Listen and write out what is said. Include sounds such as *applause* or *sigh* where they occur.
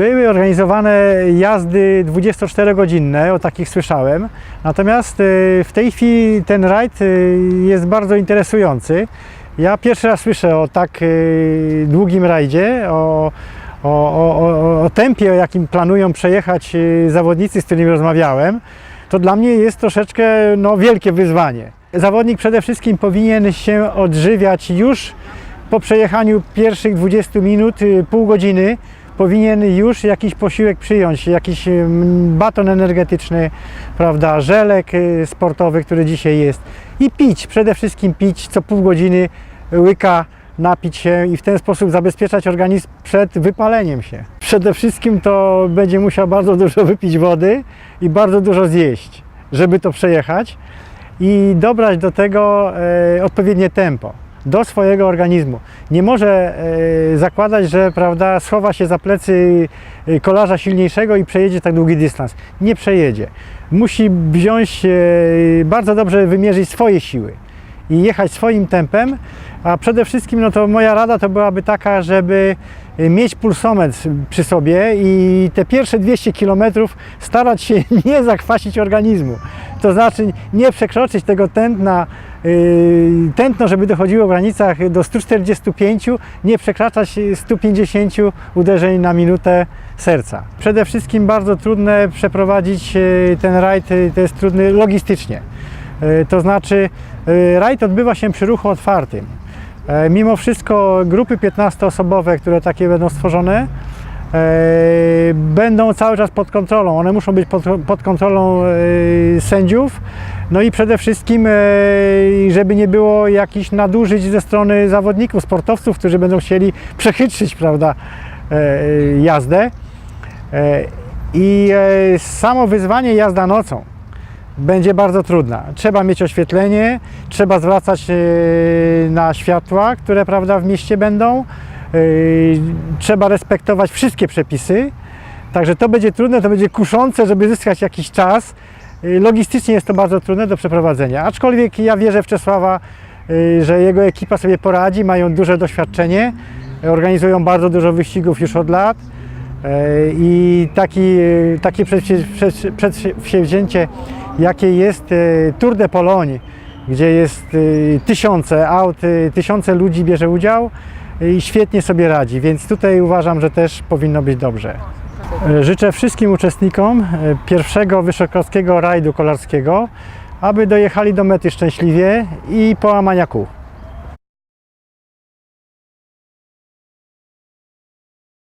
Były organizowane jazdy 24-godzinne, o takich słyszałem. Natomiast y, w tej chwili ten rajd y, jest bardzo interesujący. Ja pierwszy raz słyszę o tak y, długim rajdzie, o, o, o, o, tempie, jakim planują przejechać zawodnicy, z którymi rozmawiałem. To dla mnie jest troszeczkę no, wielkie wyzwanie. Zawodnik przede wszystkim powinien się odżywiać już po przejechaniu pierwszych 20 minut, pół godziny, powinien już jakiś posiłek przyjąć, jakiś mm, baton energetyczny, prawda, żelek y, sportowy, który dzisiaj jest i pić, przede wszystkim pić co pół godziny łyka, napić się i w ten sposób zabezpieczać organizm przed wypaleniem się. Przede wszystkim to będzie musiał bardzo dużo wypić wody i bardzo dużo zjeść, żeby to przejechać i dobrać do tego e, odpowiednie tempo do swojego organizmu. Nie może e, zakładać, że prawda, schowa się za plecy e, kolarza silniejszego i przejedzie tak długi dystans. Nie przejedzie. Musi wziąć, e, bardzo dobrze wymierzyć swoje siły i jechać swoim tempem, a przede wszystkim no to moja rada to byłaby taka, żeby mieć pulsometr przy sobie i te pierwsze 200 km starać się *laughs* nie zakwasić organizmu. To znaczy nie przekroczyć tego tętna, tętno, żeby dochodziło w granicach do 145, nie przekraczać 150 uderzeń na minutę serca. Przede wszystkim bardzo trudne przeprowadzić yy, ten rajd, yy, to jest trudny logistycznie. Yy, To znaczy yy, rajd odbywa się przy ruchu otwartym. Mimo wszystko grupy 15-osobowe, które takie będą stworzone, będą cały czas pod kontrolą. One muszą być pod, pod kontrolą sędziów. No i przede wszystkim, e, żeby nie było jakichś nadużyć ze strony zawodników, sportowców, którzy będą chcieli przechytrzyć prawda, e, jazdę. E, I samo wyzwanie jazda nocą będzie bardzo trudna. Trzeba mieć oświetlenie, trzeba zwracać na światła, które prawda, w mieście będą. Trzeba respektować wszystkie przepisy. Także to będzie trudne, to będzie kuszące, żeby zyskać jakiś czas. E, Logistycznie jest to bardzo trudne do przeprowadzenia. Aczkolwiek ja wierzę w Czesława, e, że jego ekipa sobie poradzi, mają duże doświadczenie, organizują bardzo dużo wyścigów już od lat. E, I taki, takie przedsięwzięcie, jakie jest Tour de Pologne, gdzie jest tysiące aut, tysiące ludzi bierze udział i świetnie sobie radzi, więc tutaj uważam, że też powinno być dobrze. E, Życzę wszystkim uczestnikom e, pierwszego wysokowskiego rajdu kolarskiego, aby dojechali do mety szczęśliwie i połamania kół.